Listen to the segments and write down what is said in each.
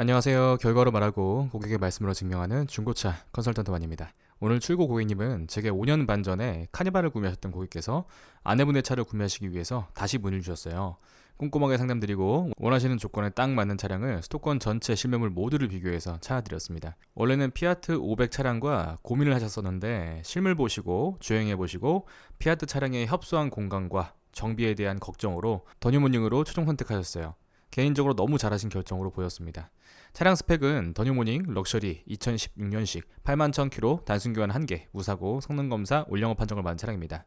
안녕하세요. 결과로 말하고 고객의 말씀으로 증명하는 중고차 컨설턴트 완입니다. 오늘 출고 고객님은 제게 5년 반 전에 카니발을 구매하셨던 고객께서 아내분의 차를 구매하시기 위해서 다시 문의를 주셨어요. 꼼꼼하게 상담드리고 원하시는 조건에 딱 맞는 차량을 수도권 전체 실매물 모두를 비교해서 찾아드렸습니다. 원래는 피아트 500 차량과 고민을 하셨었는데 실물 보시고 주행해 보시고 피아트 차량의 협소한 공간과 정비에 대한 걱정으로 더뉴모닝으로 최종 선택하셨어요. 개인적으로 너무 잘하신 결정으로 보였습니다. 차량 스펙은 더뉴모닝 럭셔리 2016년식 8만 1000km 단순 교환 1개, 무사고, 성능 검사, 올영업 판정을 받은 차량입니다.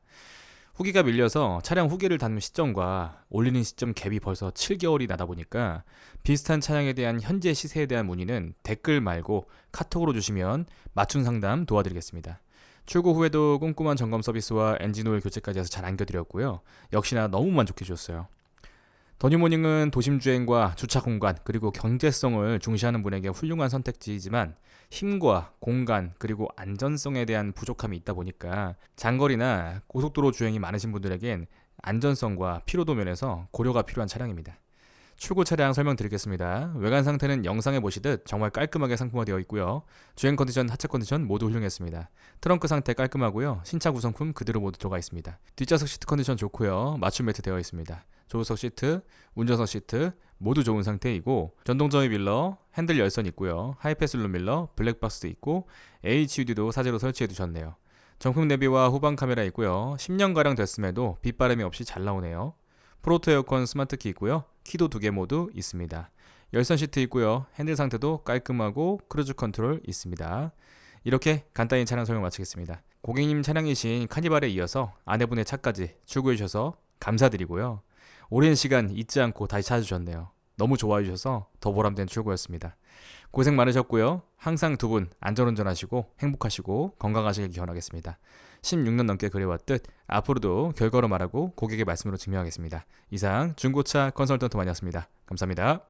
후기가 밀려서 차량 후기를 닫는 시점과 올리는 시점 갭이 벌써 7개월이 나다 보니까 비슷한 차량에 대한 현재 시세에 대한 문의는 댓글 말고 카톡으로 주시면 맞춤 상담 도와드리겠습니다. 출고 후에도 꼼꼼한 점검 서비스와 엔진오일 교체까지 해서 잘 안겨드렸고요. 역시나 너무 만족해 주셨어요. 더뉴모닝은 도심 주행과 주차 공간 그리고 경제성을 중시하는 분에게 훌륭한 선택지이지만 힘과 공간 그리고 안전성에 대한 부족함이 있다 보니까 장거리나 고속도로 주행이 많으신 분들에겐 안전성과 피로도 면에서 고려가 필요한 차량입니다. 출고 차량 설명드리겠습니다. 외관 상태는 영상에 보시듯 정말 깔끔하게 상품화되어 있고요. 주행 컨디션, 하체 컨디션 모두 훌륭했습니다. 트렁크 상태 깔끔하고요. 신차 구성품 그대로 모두 들어가 있습니다. 뒷좌석 시트 컨디션 좋고요. 맞춤 매트 되어 있습니다. 조수석 시트, 운전석 시트 모두 좋은 상태이고 전동 점의 밀러, 핸들 열선 있고요. 하이패스 룸 밀러, 블랙박스 있고 HUD도 사제로 설치해 두셨네요. 정품 내비와 후방 카메라 있고요. 10년가량 됐음에도 빗바람이 없이 잘 나오네요. 프로토 에어컨 스마트 키 있고요. 키도 두 개 모두 있습니다. 열선 시트 있고요. 핸들 상태도 깔끔하고 크루즈 컨트롤 있습니다. 이렇게 간단히 차량 설명 마치겠습니다. 고객님 차량이신 카니발에 이어서 아내분의 차까지 출고해 주셔서 감사드리고요. 오랜 시간 잊지 않고 다시 찾아주셨네요. 너무 좋아해 주셔서 더 보람된 출고였습니다. 고생 많으셨고요. 항상 두 분 안전운전 하시고 행복하시고 건강하시길 기원하겠습니다. 16년 넘게 그래왔듯 앞으로도 결과로 말하고 고객의 말씀으로 증명하겠습니다. 이상 중고차 컨설턴트 만이었습니다. 감사합니다.